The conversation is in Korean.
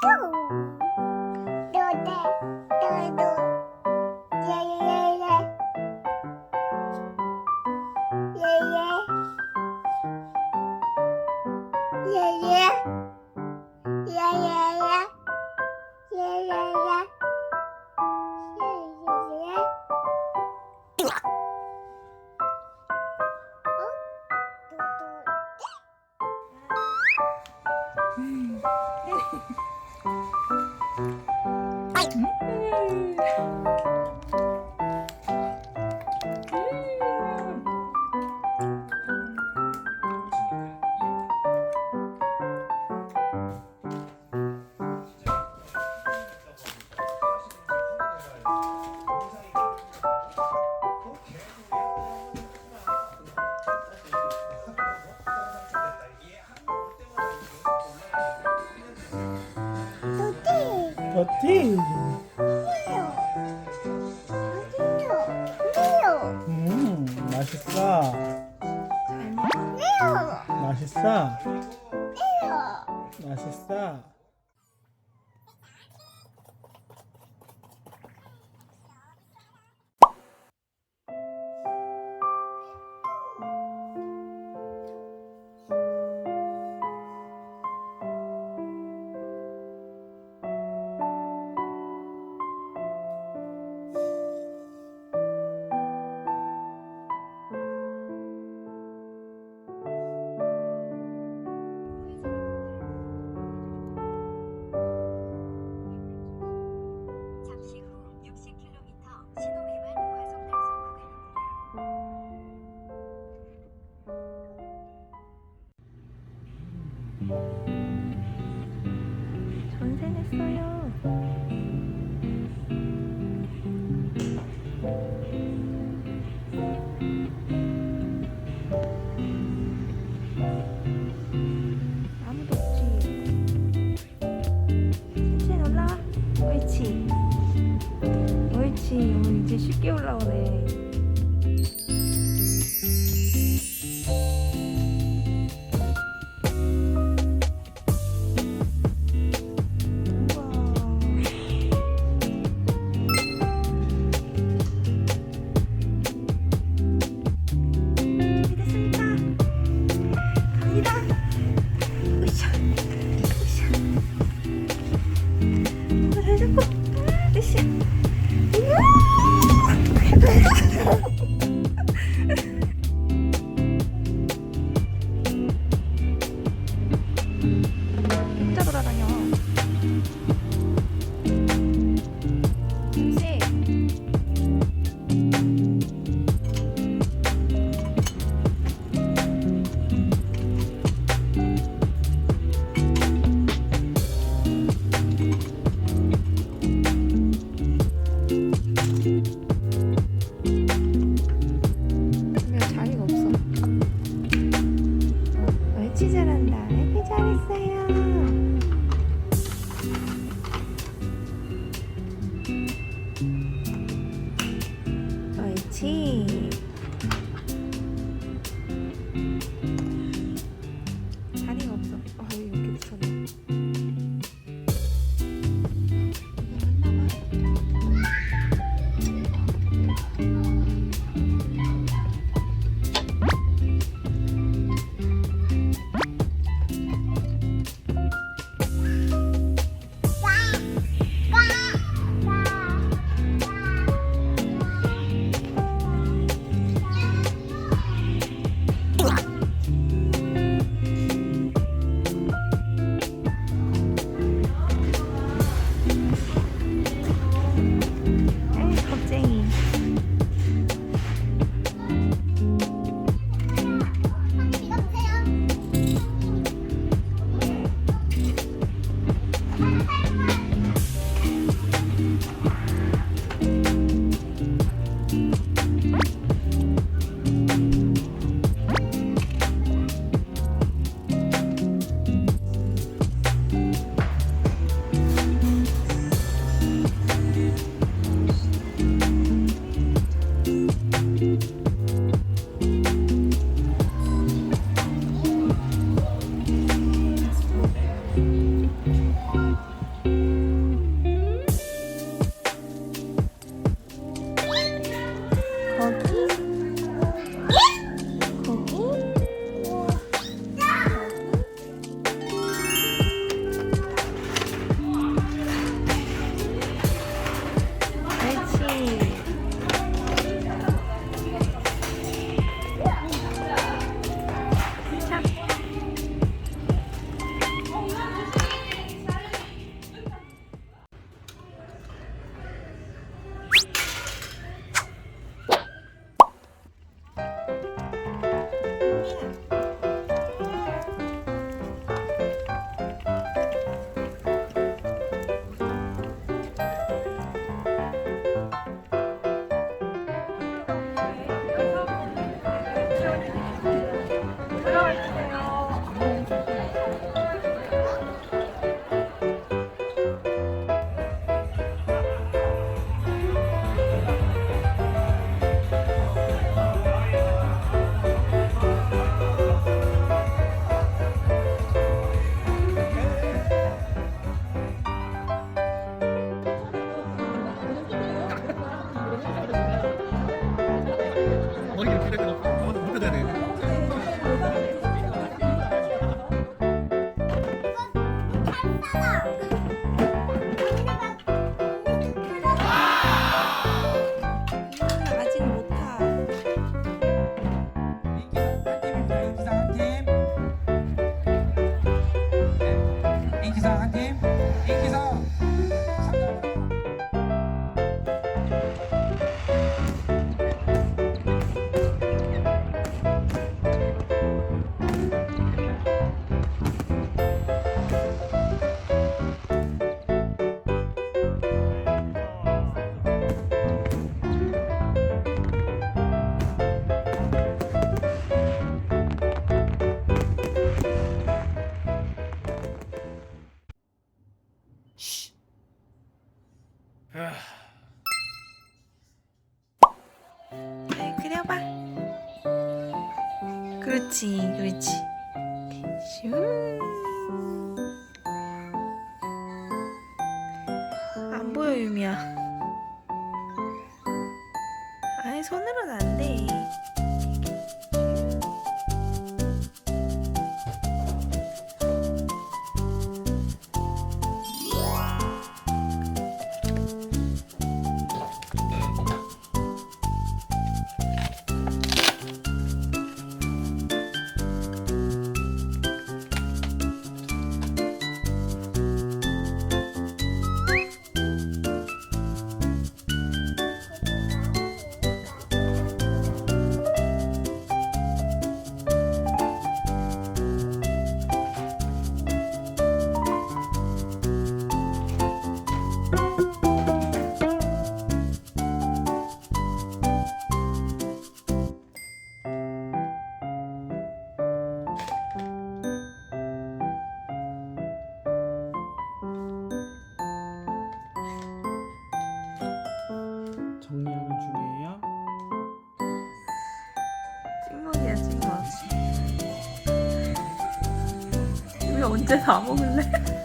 Two. 어때? 음, 맛있어. 맛있어. 맛있어. 전세 냈어요. 아무도 없지. 셋째 올라와. 옳지. 옳지. 이제 쉽게 올라오네. 감사了. 그렇지, 그렇지. 슝. 안 보여, 유미야. 아이, 손으로는 안 찍먹이야, 찍먹. 유미 언제 다 먹을래?